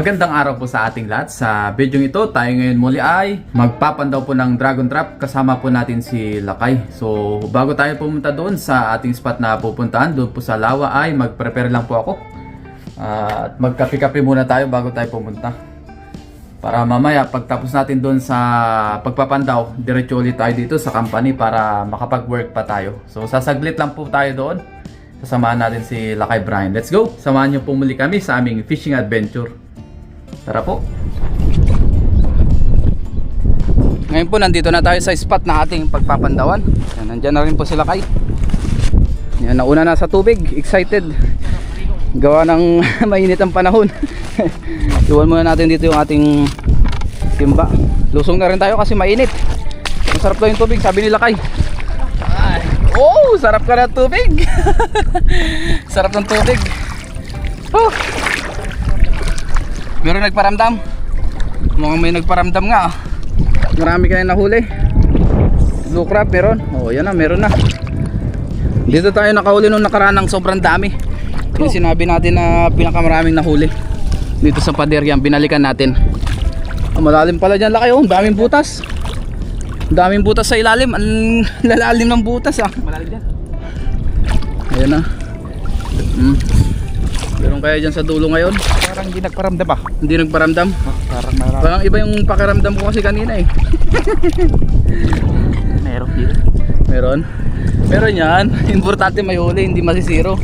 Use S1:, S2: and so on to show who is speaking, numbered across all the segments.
S1: Magandang araw po sa ating lahat. Sa video ito, tayo ngayon muli ay magpapandaw po ng Dragon Trap. Kasama po natin si Lakay. So, bago tayo pumunta doon sa ating spot na pupuntahan, doon po sa Lawa ay mag-prepare lang po ako. At magkape-kape muna tayo bago tayo pumunta. Para mamaya, pagtapos natin doon sa pagpapandaw, diretso ulit tayo dito sa company para makapag-work pa tayo. So, sasaglit lang po tayo doon. Sasamahan natin si Lakay Brian. Let's go! Samahan niyo po muli kami sa aming fishing adventure. Tara po!
S2: Ngayon po nandito na tayo sa spot na ating pagpapandawan. Yan, nandyan na rin po sila kay. Yan, nauna na sa tubig. Excited. Gawa ng mainit ang panahon. Iwan muna natin dito yung ating timba. Lusong na rin tayo kasi mainit. Masarap daw yung tubig, sabi nila kay. Ay, Oh, sarap ka ng tubig. sarap ng tubig. Oh. Meron nagparamdam. Mukhang may nagparamdam nga. ah. Marami kayo nahuli. Blue crab meron. Oh, yan na, meron na. Dito tayo nakahuli nung nakaraan ng sobrang dami. Yung sinabi natin na pinakamaraming nahuli. Dito sa pader yan, binalikan natin. Ah, malalim pala dyan laki oh, daming butas. Daming butas sa ilalim. Ang lalalim ng butas ah.
S1: Malalim dyan.
S2: Ayan na. Hmm. Meron kaya dyan sa dulo ngayon?
S1: Parang hindi nagparamdam ba?
S2: Hindi nagparamdam?
S1: Parang meron.
S2: Parang iba yung pakiramdam ko kasi kanina eh.
S1: Meron dito.
S2: Meron? Meron yan. Importante may huli, hindi masisiro.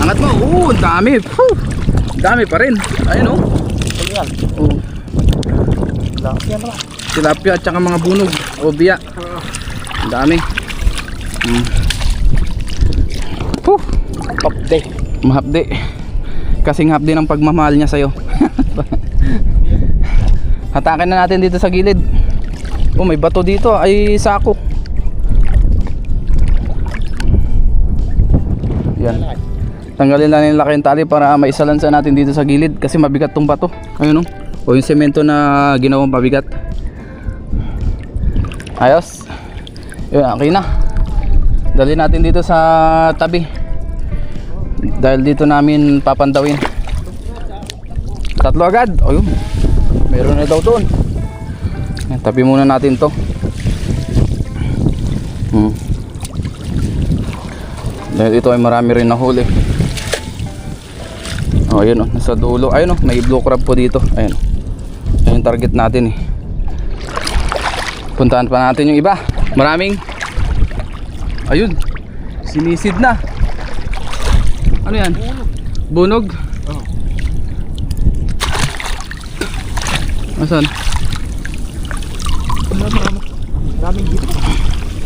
S2: Angat mo. Oo, ang dami. Whew. Dami pa rin. Ayun oh.
S1: Yan?
S2: Oo.
S1: Laki yan ba?
S2: Tilapia at saka mga bunog. O biya. Ang dami. Hmm. Whew.
S1: Kapde.
S2: Mahapdi. Kasing hapdi ng pagmamahal niya sa'yo. Hatakin na natin dito sa gilid. Oh, may bato dito. Ay, sako. Yan. Tanggalin lang nila yung tali para maisalansa natin dito sa gilid kasi mabigat tong bato. Ayun oh. O yung semento na ginawang pabigat. Ayos. Yun, okay na. Dali natin dito sa tabi. Dahil dito namin papandawin. Tatlo agad. Ayun. Meron na daw doon. Tabi muna natin to. Hmm. Dahil ito ay marami rin nahuli. Oh, ayun oh, nasa dulo. Ayun oh, may blue crab po dito. Ayun. Ayun yung target natin eh. Puntahan pa natin yung iba. Maraming. Ayun. Sinisid na. Ano yan? Bunog?
S1: Oo.
S2: Asan?
S1: Daming dito.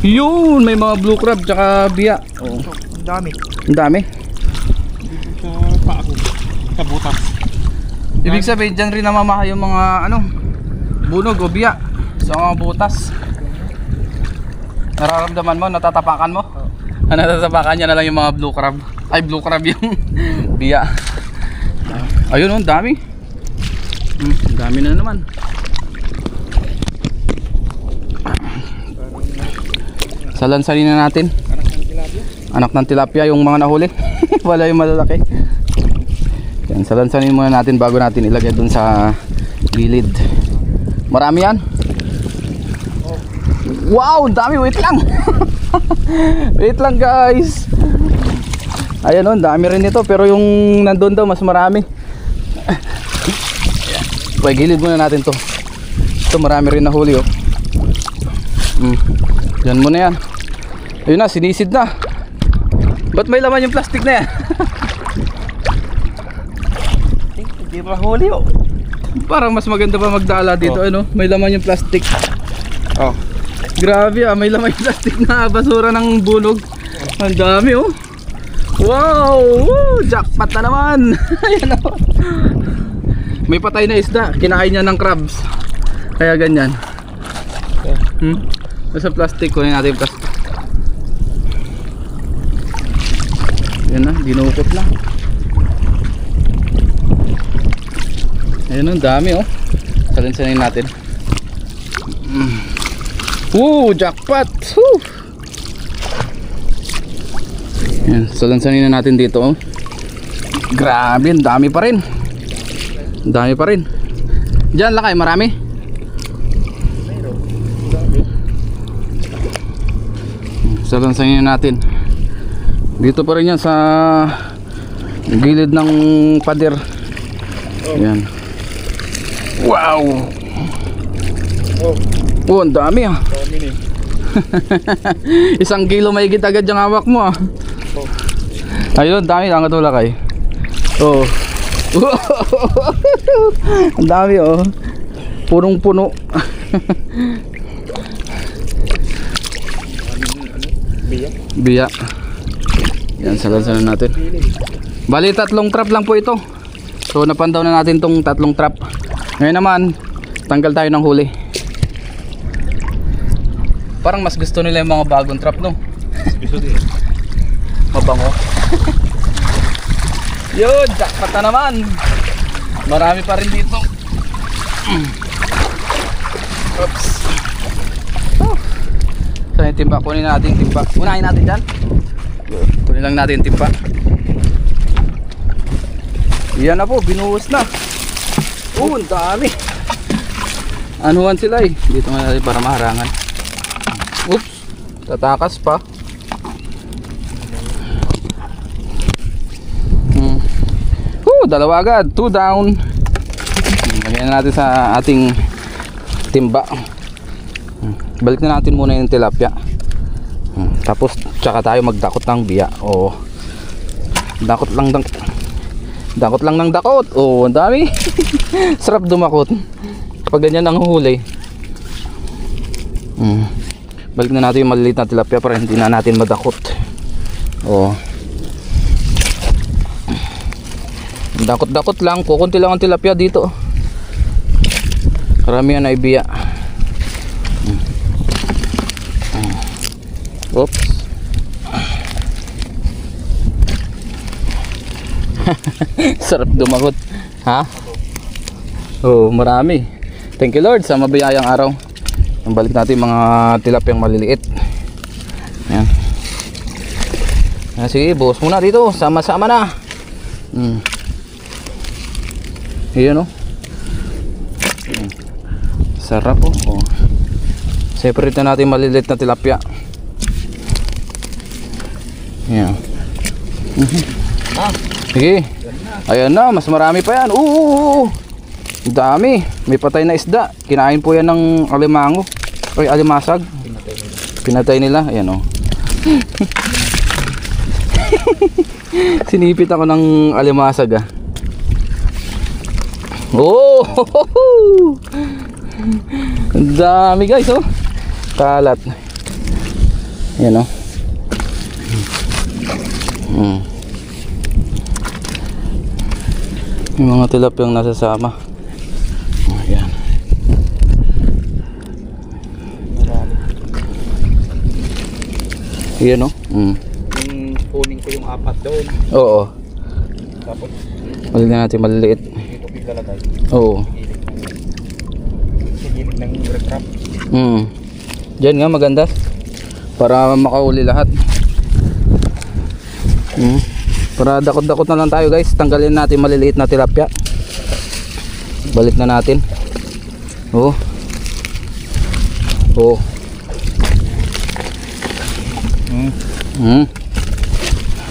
S2: Yun! May mga blue crab tsaka biya. Oo.
S1: Ang dami.
S2: Ang dami.
S1: Dito sa paa ko. Sa butas.
S2: Ibig sabihin dyan rin namamaha yung mga ano bunog o biya sa mga butas. Nararamdaman mo, natatapakan mo? Ah, natatapakan niya na lang yung mga blue crab. Ay, blue crab yung biya. Ayun oh, ang dami. Hmm, ang dami na naman. Salansanin na natin.
S1: Anak ng tilapia.
S2: Anak ng tilapia yung mga nahuli. Wala yung malalaki. Yan, salansanin muna natin bago natin ilagay dun sa gilid. Marami yan. Wow, ang dami. Wait lang. Wait lang guys. Ayan oh, dami rin nito pero yung nandun daw mas marami. Pwede gilid muna natin to. Ito marami rin nahuli oh. Mm. Yan muna yan. Ayun na, sinisid na. Ba't may laman yung plastic na yan?
S1: Hindi pa huli oh.
S2: Parang mas maganda pa magdala dito
S1: Oh.
S2: ano, may laman yung plastic. Grabe ah, may laman yung plastic na basura ng bunog. Ang dami oh. Wow! Woo! Jackpot na naman! Ayan oh. May patay na isda, kinain niya ng crabs. Kaya ganyan. Hmm? Nasa plastic, kunin natin yung plastic. Yan na, dinukot na. Ayun ang dami oh. Salinsanin natin. Mm. Woo, jackpot! Woo! Yan, salansanin na natin dito oh. Grabe, dami pa rin. Dami pa rin. Diyan lakay, marami. Sa lansangan natin. Dito pa rin yan sa gilid ng pader. Yan. Wow! Oh, ang dami ah. Isang kilo may agad yung hawak mo ah. Ayun, dami lang katulak kay. Oh. ang dami oh. Punong-puno.
S3: Biya.
S2: Biya. Yan, salansanan natin. Bali, tatlong trap lang po ito. So, napandaw na natin tong tatlong trap. Ngayon naman, tanggal tayo ng huli. Parang mas gusto nila yung mga bagong trap, no?
S3: Gusto din.
S2: Mabango. Yun, jackpot na naman. Marami pa rin dito. Oops. Oh. Saan yung timba? Kunin natin yung timba. Unahin natin dyan. Kunin lang natin yung timba. Yan na po, binuhos na. Oh, ang dami. Anuhan sila eh. Dito nga natin para maharangan. Tatakas pa. Hmm. Woo, dalawa agad. Two down. Lagyan na natin sa ating timba. Balik na natin muna yung tilapia. Hmm. Tapos tsaka tayo magdakot ng biya. O dakot lang ng dakot lang ng dakot. Oh, ang dami. Sarap dumakot. Pag ganyan ang huli. Hmm. Balik na natin yung maliliit na tilapia para hindi na natin madakot. Oh. Dakot-dakot lang, kukunti lang ang tilapia dito. Karamihan na ibiya. Hmm. Oops. Sarap dumagot. Ha? Oh, marami. Thank you Lord sa mabiyayang araw. Balik natin mga tilapiyang maliliit. Ayan. Ah, sige, buhos muna dito. Sama-sama na. Hmm. Ayan oh. Mm. Sarap oh. oh. Separate na natin maliliit na tilapia. Ayan. Mhm. Sige. Ayan na, mas marami pa yan. Oo, oo, oo. Dami. May patay na isda. Kinain po yan ng alimango. Ay, alimasag. Pinatay nila. Ayan oh. Sinipit ako ng alimasag ah. Oh! Dami guys oh. Kalat. Yan oh. Hmm. Yung mga tilapiyang nasasama. Ayan. Yan oh. Mm.
S3: Yung kuning ko yung apat doon.
S2: Oo.
S3: Tapos
S2: Balik na natin maliliit.
S3: dito piglalagay.
S2: Oo.
S3: Gilid ng sa gilid ng recrap.
S2: Hmm. Diyan nga maganda. Para makahuli lahat. Hmm. Para dakot-dakot na lang tayo guys. Tanggalin natin maliliit na tilapia. Balik na natin. Oh. Oh.
S3: Hmm.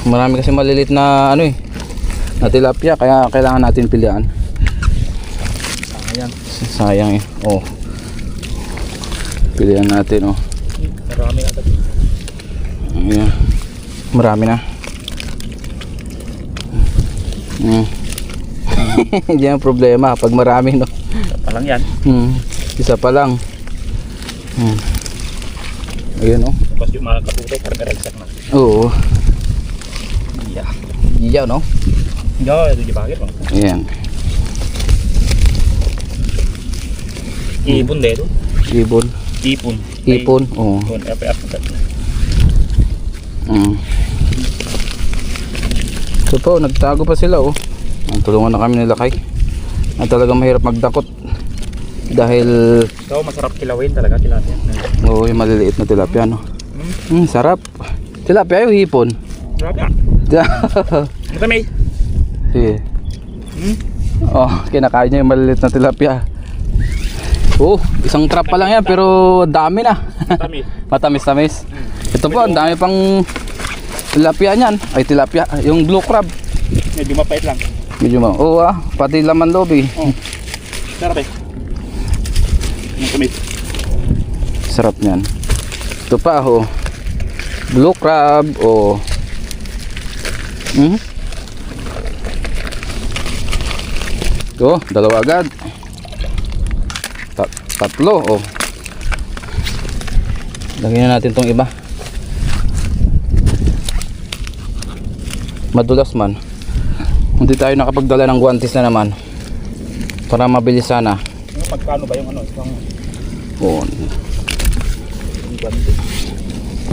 S2: Marami kasi maliliit na ano eh. Na tilapia kaya kailangan natin pilihan.
S3: Ayan.
S2: Sayang eh. Oh. Pilihan natin oh.
S3: Marami agad.
S2: Ayan. Marami na. Mm. Yan ang problema pag marami no.
S3: Palang yan.
S2: Hmm. Isa pa lang. Hmm. Ayun oh.
S3: Tapos yung mga kaputo parang karagsak na.
S2: Oo.
S3: Yeah.
S2: Iyaw no.
S3: Yo, itu di bakit bang.
S2: Ayan.
S3: Ibon deh itu.
S2: Ibon.
S3: Ipon.
S2: Ipon. Oo.
S3: Ipon. Apa apa.
S2: Mm. So po, nagtago pa sila oh. Tulungan na kami nila kay. Na talagang mahirap magdakot. Dahil
S3: So masarap kilawin talaga tilapia.
S2: Oo, yung maliliit na tilapia, no?
S3: Hmm.
S2: Mm, sarap. Tilapia yung hipon.
S3: Sarap ya. Mata may.
S2: Sige.
S3: Hmm?
S2: Oh, kinakain niya yung maliliit na tilapia. Oh, isang trap pa lang yan pero dami na. Matamis-tamis. Ito po, ang dami pang tilapia niyan. Ay, tilapia. Yung blue crab.
S3: Medyo mapait lang.
S2: Medyo ma... Oo ah, pati laman loob eh.
S3: Oh. Sarap eh. Kami.
S2: Sarap niyan. Ito pa oh. Blue crab oh. Hmm? Ito, dalawa agad. Tat- tatlo oh. Lagyan na natin tong iba. Madulas man. Hindi tayo nakapagdala ng guantes na naman. Para mabilis sana.
S3: Yung Magkano ba yung ano? Yung
S2: Oh.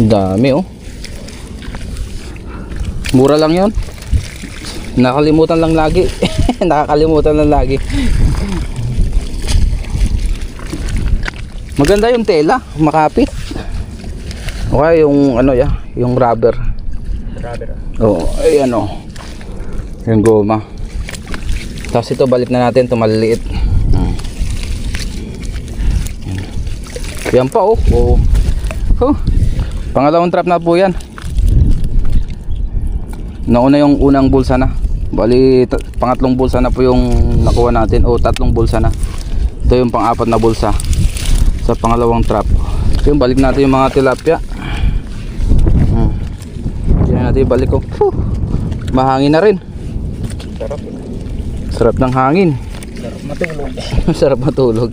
S2: Ang dami oh. Mura lang yon. Nakalimutan lang lagi. Nakakalimutan lang lagi. Maganda yung tela, makapit. O kaya yung ano ya, yung rubber.
S3: Rubber. ah.
S2: Oo, ay ano. Yung goma. Tapos ito balik na natin, ito maliliit. Hmm. Yan pa oh. oh. Oh. Pangalawang trap na po yan. Nauna yung unang bulsa na. Bali, pangatlong bulsa na po yung nakuha natin. O, tatlong bulsa na. Ito yung pang-apat na bulsa. Sa pangalawang trap. Yung balik natin yung mga tilapia. Hmm. Yan natin balik ko. Puh. Mahangin na rin.
S3: Sarap.
S2: Sarap ng hangin.
S3: Sarap matulog.
S2: sarap matulog.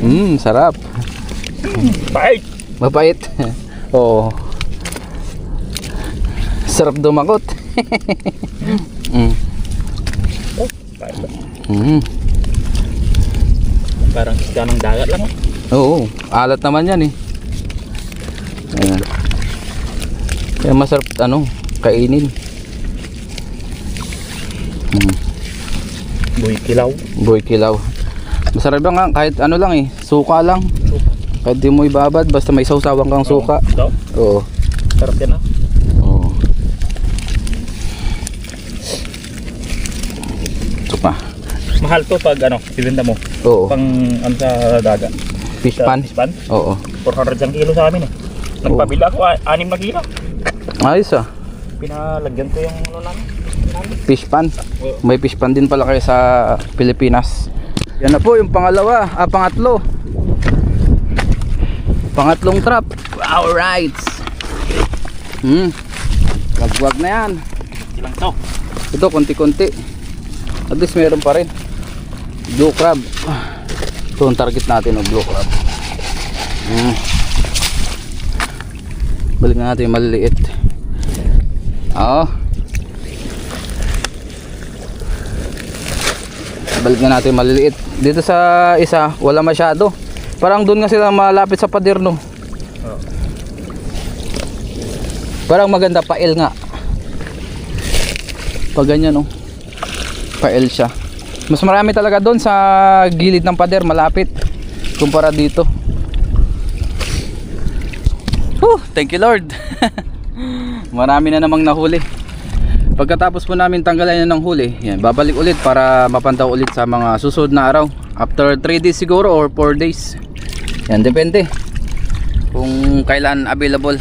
S2: Mmm, sarap.
S3: Pait!
S2: Mapait. Oo. Sarap dumakot. mm.
S3: Oh?
S2: Mm.
S3: Parang isda ng dagat lang eh.
S2: Oo, alat naman yan eh. Ayan. Kaya masarap ano, kainin. Mm.
S3: Buhay kilaw.
S2: Boy kilaw. Masarap lang nga, kahit ano lang eh, suka lang. Kahit di mo ibabad, basta may sausawan kang suka. Oo.
S3: Sarap yan ah.
S2: Oo. Ito pa.
S3: Mahal to pag ano, silinda mo.
S2: Oo.
S3: Pang ano sa dagat.
S2: Fish
S3: Sa
S2: pan.
S3: Fish pan.
S2: Oo.
S3: 400 ang kilo sa amin eh. Nagpabila ako, ah, anim na kilo.
S2: Ayos ah.
S3: Pinalagyan ko yung ano namin. namin.
S2: Fish pan. May fish pan din pala kayo sa Pilipinas. Yan na po yung pangalawa, ah pangatlo. Pangatlong trap. Alright. Hmm. Wagwag na yan.
S3: Ilang to?
S2: Ito konti-konti. At least meron pa rin. Blue crab. Ito ang target natin ng blue crab. Hmm. Balik na natin yung maliliit. Oo. Balik na natin yung maliliit. Dito sa isa, wala masyado. Parang doon nga sila malapit sa pader no. Parang maganda pail nga. Pag ganyan no. Pail siya. Mas marami talaga doon sa gilid ng pader malapit kumpara dito. Whew, thank you Lord. marami na namang nahuli. Pagkatapos po namin tanggalan yan ng huli, yan, babalik ulit para mapantaw ulit sa mga susunod na araw. After 3 days siguro or 4 days. Yan, depende. Kung kailan available.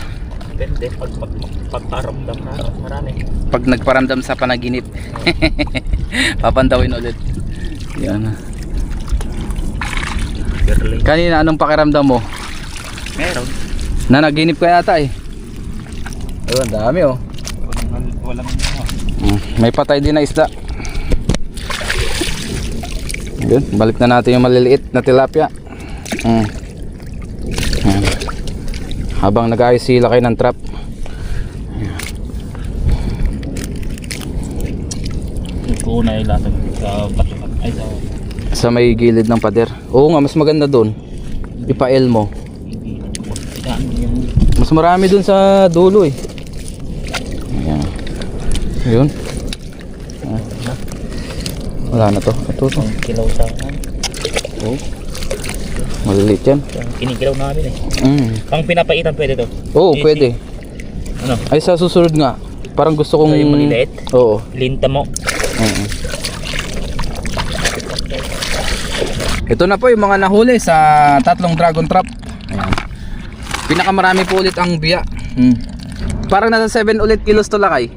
S3: Depende. Pag pag pagparamdam na marami.
S2: pag nagparamdam sa panaginip papantawin ulit yan
S3: Girly.
S2: kanina anong pakiramdam mo
S3: Meron.
S2: na naginip ka yata eh ayun dami oh
S3: Walang, walang ano.
S2: Mm, may patay din na isda yun balik na natin yung maliliit na tilapia mm. Yan. habang nag-ayos sila kayo ng trap
S3: Ito na ilatag sa batukan. Ay sa
S2: sa may gilid ng pader oo nga mas maganda doon ipael mo Mas marami dun sa dulo eh. Ayan. Ayun. Ah. Wala na to. Ito to.
S3: kilaw sa ano.
S2: Oh. Maliliit yan.
S3: Kinikilaw namin eh.
S2: Mm.
S3: Pang pinapaitan pwede to.
S2: Oo,
S3: Easy.
S2: pwede.
S3: Ano?
S2: Ay sa susunod nga. Parang gusto kong...
S3: Yung maliliit?
S2: Oo.
S3: Linta mo.
S2: Oo. Ito na po yung mga nahuli sa tatlong dragon trap. Ayan. Pinakamarami po ulit ang biya. Hmm. Parang nasa 7 ulit kilos to lakay.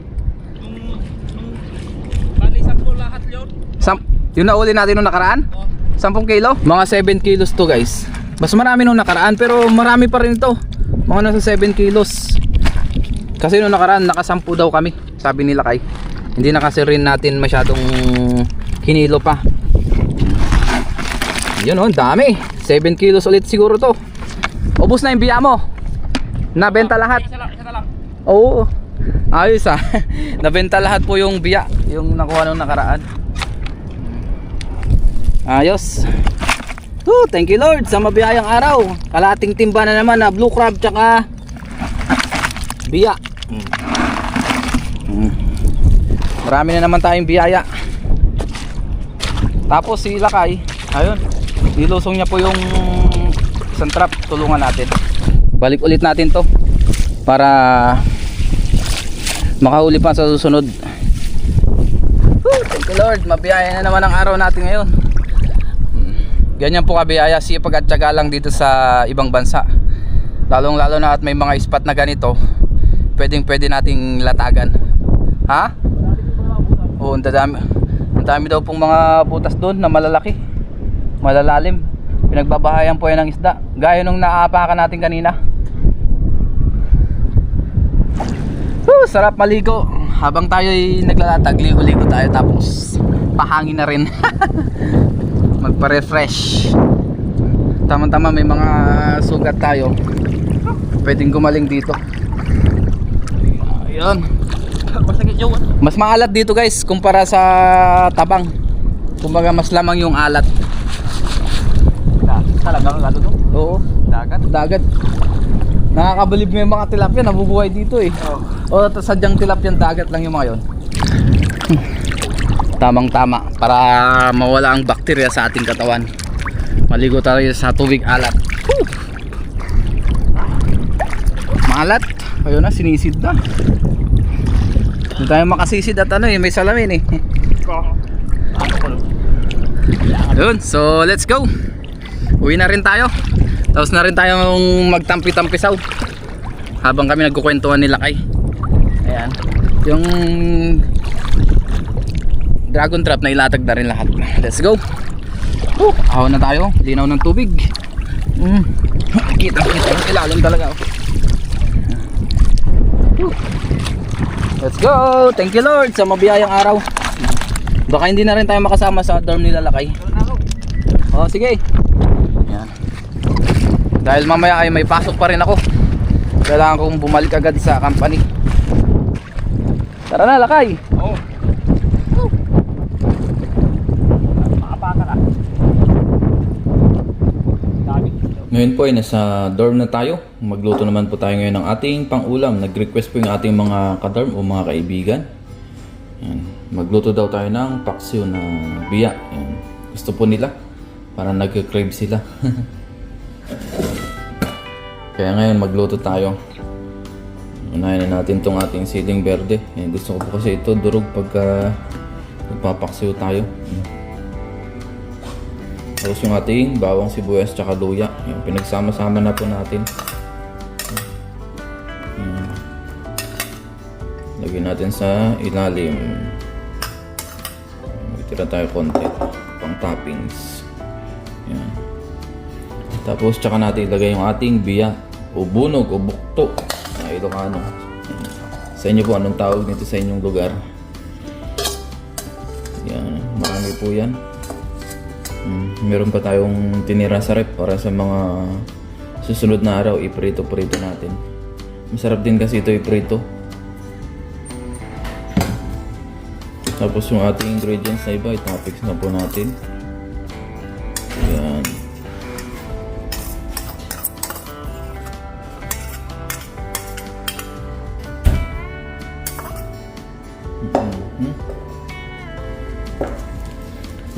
S3: Bali, sampo lahat yun.
S2: Sam yung nauli natin nung nakaraan? 10 kilo? Mga 7 kilos to guys. Mas marami nung nakaraan pero marami pa rin ito. Mga nasa 7 kilos. Kasi nung nakaraan nakasampu daw kami. Sabi nila kay. Hindi na kasi rin natin masyadong kinilo pa. Yun oh, ang dami. 7 kilos ulit siguro to. Ubus na yung biya mo. Nabenta lahat.
S3: Isa lang, isa na lang.
S2: Oo. Ayos ah. Nabenta lahat po yung biya, yung nakuha nung nakaraan. Ayos. Oh, thank you Lord sa mabiyayang araw. Kalating timba na naman na blue crab tsaka biya. Mm. Marami na naman tayong biyaya. Tapos si Lakay, ayun, nilusong niya po yung isang trap. Tulungan natin. Balik ulit natin to para makahuli pa sa susunod. Woo, thank you Lord, mabiyaya na naman ang araw natin ngayon. Hmm. Ganyan po kabiyaya, sipag at tiyaga lang dito sa ibang bansa. Lalong lalo na at may mga spot na ganito, pwedeng pwede nating latagan. Ha? Oo, ang dami. Ang dami daw pong mga butas doon na malalaki. Malalalim. Pinagbabahayan po yan ng isda. Gaya nung naapakan natin kanina. Woo, sarap maligo. Habang tayo ay naglalatag, ligo-ligo tayo tapos pahangin na rin. Magpa-refresh. Tama-tama may mga sugat tayo. Pwedeng gumaling dito. Ayun. Mas maalat dito guys kumpara sa tabang. Kumbaga mas lamang yung alat.
S3: Talaga ang galo no?
S2: Oo,
S3: Dagat.
S2: dagat. Nakakabilib mo yung mga tilapia nabubuhay dito eh. O t- sadyang tilapia dagat lang yung mga yon. Tamang tama para mawala ang bakterya sa ating katawan. Maligo tayo sa tubig alat. Whew! Maalat. Ayun na, sinisid na. Hindi tayo makasisid at ano eh, may salamin eh.
S3: Ano ko
S2: Yun, so let's go. Uwi na rin tayo. Tapos na rin tayong magtampi-tampisaw. Habang kami nagkukwentuhan nila kay. Ayan. Yung dragon trap na ilatag na rin lahat. Let's go. Oh, ahon na tayo. Linaw ng tubig. Mm. Kita kita ilalim talaga. oh. Let's go. Thank you Lord sa mabiyayang araw. Baka hindi na rin tayo makasama sa dorm nila lakay. Oh, sige. Dahil mamaya ay may pasok pa rin ako. Kailangan kong bumalik agad sa company. Tara na, lakay.
S3: Oo. Ka. Dami.
S1: Ngayon po ay nasa dorm na tayo. Magluto naman po tayo ngayon ng ating pang-ulam. Nag-request po yung ating mga kadorm o mga kaibigan. Yan. Magluto daw tayo ng paksiw na biya. Yan. Gusto po nila. Parang nag-crave sila. Kaya ngayon magluto tayo. Unahin na natin tong ating siling berde. Yan. Gusto ko po kasi ito durog pagka nagpapaksiw tayo. Yan. Tapos yung ating bawang sibuyas tsaka luya. Yung pinagsama-sama na po natin. Lagyan natin sa ilalim. Magtira tayo konti. Pang toppings. Ayan. Tapos tsaka natin ilagay yung ating biya o bunog o bukto na Ilocano. Sa inyo po, anong tawag nito sa inyong lugar? Yan, marami po yan. Mm, meron pa tayong tinira sa rep para sa mga susunod na araw iprito-prito natin. Masarap din kasi ito iprito. Tapos yung ating ingredients na iba, itopics na po natin. Ayan.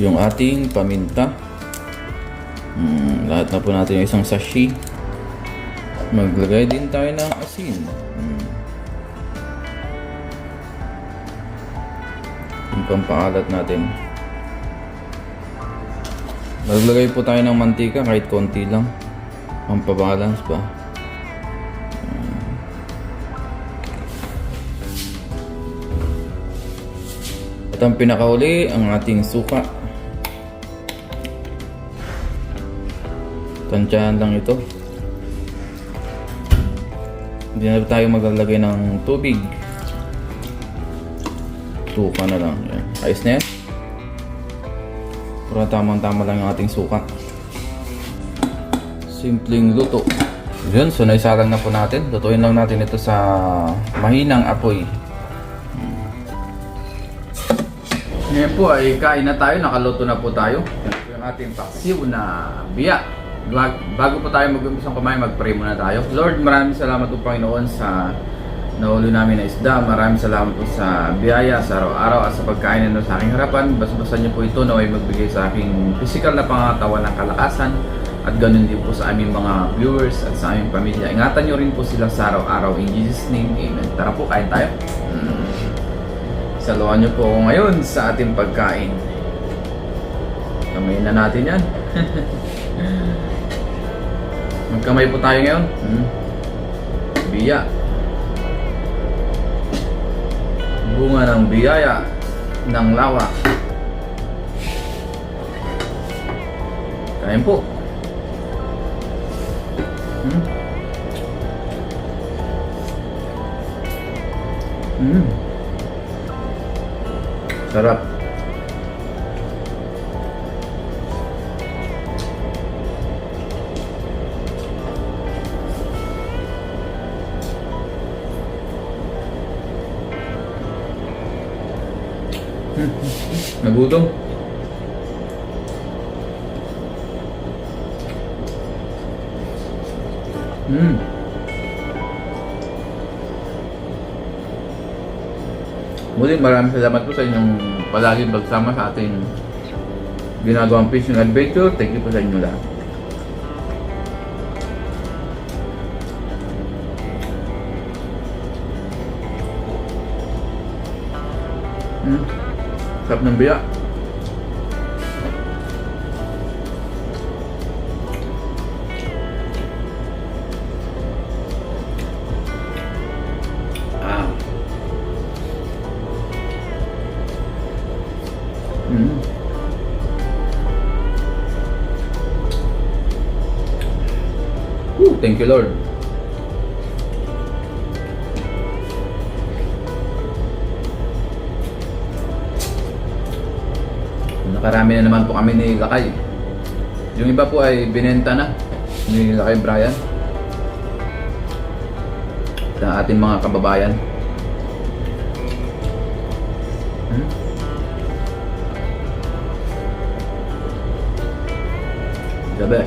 S1: Yung ating paminta. Mm, lahat na po natin yung isang sashi. Maglagay din tayo ng asin. Mm.
S2: Yung pampaalat natin. Maglagay po tayo ng mantika kahit konti lang. Pampabalance pa. At ang pinakauli, ang ating suka. Tansyahan lang ito. Hindi na tayo maglalagay ng tubig. Suka na lang. Yan. Ayos na yan. Pura tamang-tama lang yung ating suka. Simpleng luto. Yun, so naisalang na po natin. Lutuin lang natin ito sa mahinang apoy. Ngayon po ay kain na tayo, nakaluto na po tayo. Po yung ating paksiw na biya. Bag- Bago po tayo mag-umpisang kumain, mag-pray muna tayo. Lord, maraming salamat po Panginoon sa nahuli namin na isda. Maraming salamat po sa biyaya, sa araw-araw at sa pagkain na sa aking harapan. Basta-basta niyo po ito na ay magbigay sa aking physical na pangatawan ng kalakasan at ganun din po sa aming mga viewers at sa aming pamilya. Ingatan niyo rin po sila sa araw-araw. In Jesus' name, Amen. Tara po, kain tayo. Mm. Saluhan niyo po ngayon sa ating pagkain. Kamay na natin yan. Magkamay po tayo ngayon. Hmm. Biya. Bunga ng biyaya ng lawa. Kain po. Hmm. Hmm. Sarap. Nagutom. Hmm. Muli maraming salamat po sa inyong palaging pagsama sa ating ginagawang fishing adventure. Thank you po sa inyo lahat. Sarap ng biya. Ah. Mm. Whew, thank you Lord. Nakarami na naman po kami ni Lakay. Yung iba po ay binenta na ni Lakay Brian. Sa ating mga kababayan. Hmm? Gabi.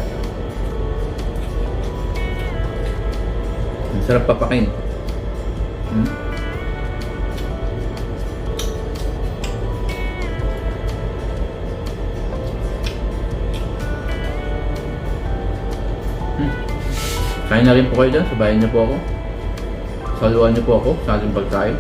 S2: Ang sarap papakin. Hmm? Kain na rin po kayo dyan. Sabayan niyo po ako. Saluhan niyo po ako sa ating pagkain.